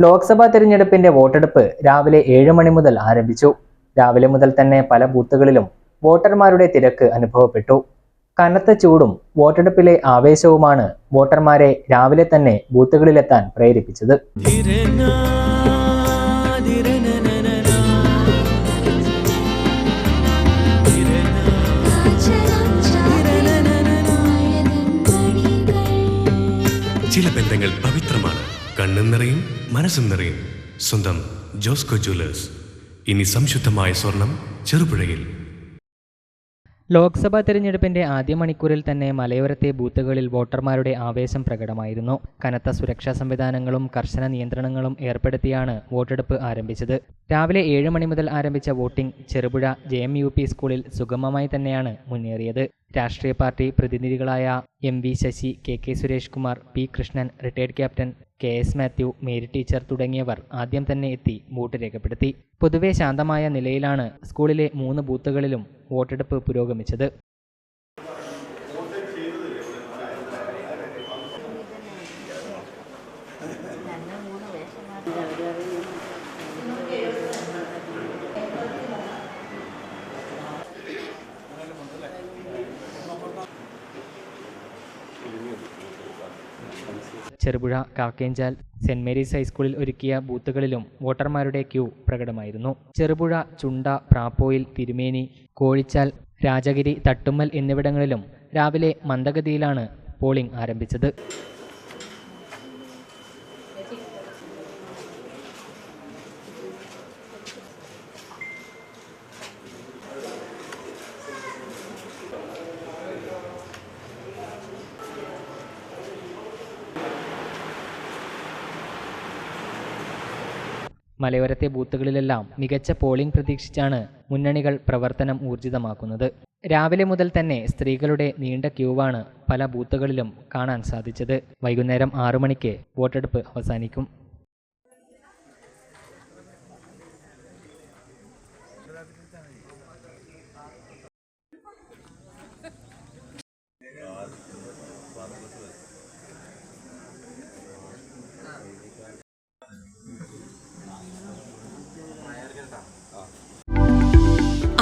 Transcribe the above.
ലോക്സഭാ തെരഞ്ഞെടുപ്പിന്റെ വോട്ടെടുപ്പ് രാവിലെ ഏഴ് മണി മുതൽ ആരംഭിച്ചു. രാവിലെ മുതൽ തന്നെ പല ബൂത്തുകളിലും വോട്ടർമാരുടെ തിരക്ക് അനുഭവപ്പെട്ടു. കനത്ത ചൂടും വോട്ടെടുപ്പിലെ ആവേശവുമാണ് വോട്ടർമാരെ രാവിലെ തന്നെ ബൂത്തുകളിലെത്താൻ പ്രേരിപ്പിച്ചത്. ചില ബന്ധങ്ങൾ പവിത്രമാണ്. കണ്ണും നിറയും മനസ്സും നിറയും. സ്വന്തം ജോസ്കോ ജ്വല്ലേഴ്സ്. ഇനി സംശുദ്ധമായ സ്വർണം ചെറുപുഴയിൽ. ലോക്സഭാ തെരഞ്ഞെടുപ്പിന്റെ ആദ്യ മണിക്കൂറിൽ തന്നെ മലയോരത്തെ ബൂത്തുകളിൽ വോട്ടർമാരുടെ ആവേശം പ്രകടമായിരുന്നു. കനത്ത സുരക്ഷാ സംവിധാനങ്ങളും കർശന നിയന്ത്രണങ്ങളും ഏർപ്പെടുത്തിയാണ് വോട്ടെടുപ്പ് ആരംഭിച്ചത്. രാവിലെ ഏഴ് മണി മുതൽ ആരംഭിച്ച voting Cherupuzha J M U P സ്കൂളിൽ സുഗമമായി തന്നെയാണ് മുന്നേറിയത്. രാഷ്ട്രീയ party പ്രതിനിധികളായ M V Sasi K K Suresh Kumar P Krishnan retired captain K S Mathew Mary teacher തുടങ്ങിയവർ ആദ്യം തന്നെ എത്തി വോട്ട് രേഖപ്പെടുത്തി. പൊതുവെ ശാന്തമായ നിലയിലാണ് സ്കൂളിലെ മൂന്ന് ബൂത്തുകളിലും വോട്ടെടുപ്പ് പുരോഗമിച്ചത്. ചെറുപുഴ കാക്കേഞ്ചാൽ സെന്റ് മേരീസ് ഹൈസ്കൂളിൽ ഒരുക്കിയ ബൂത്തുകളിലും വോട്ടർമാരുടെ ക്യൂ പ്രകടമായിരുന്നു. ചെറുപുഴ ചുണ്ട പ്രാപ്പോയിൽ തിരുമേനി കോഴിച്ചാൽ രാജഗിരി തട്ടുമ്മൽ എന്നിവിടങ്ങളിലും രാവിലെ മന്ദഗതിയിലാണ് പോളിംഗ് ആരംഭിച്ചത്. മലയോരത്തെ ബൂത്തുകളിലെല്ലാം മികച്ച പോളിംഗ് പ്രതീക്ഷിച്ചാണ് മുന്നണികൾ പ്രവർത്തനം ഊർജിതമാക്കുന്നത്. രാവിലെ മുതൽ തന്നെ സ്ത്രീകളുടെ നീണ്ട ക്യൂവാണ് പല ബൂത്തുകളിലും കാണാൻ സാധിച്ചത്. വൈകുന്നേരം ആറു മണിക്ക് വോട്ടെടുപ്പ് അവസാനിക്കും.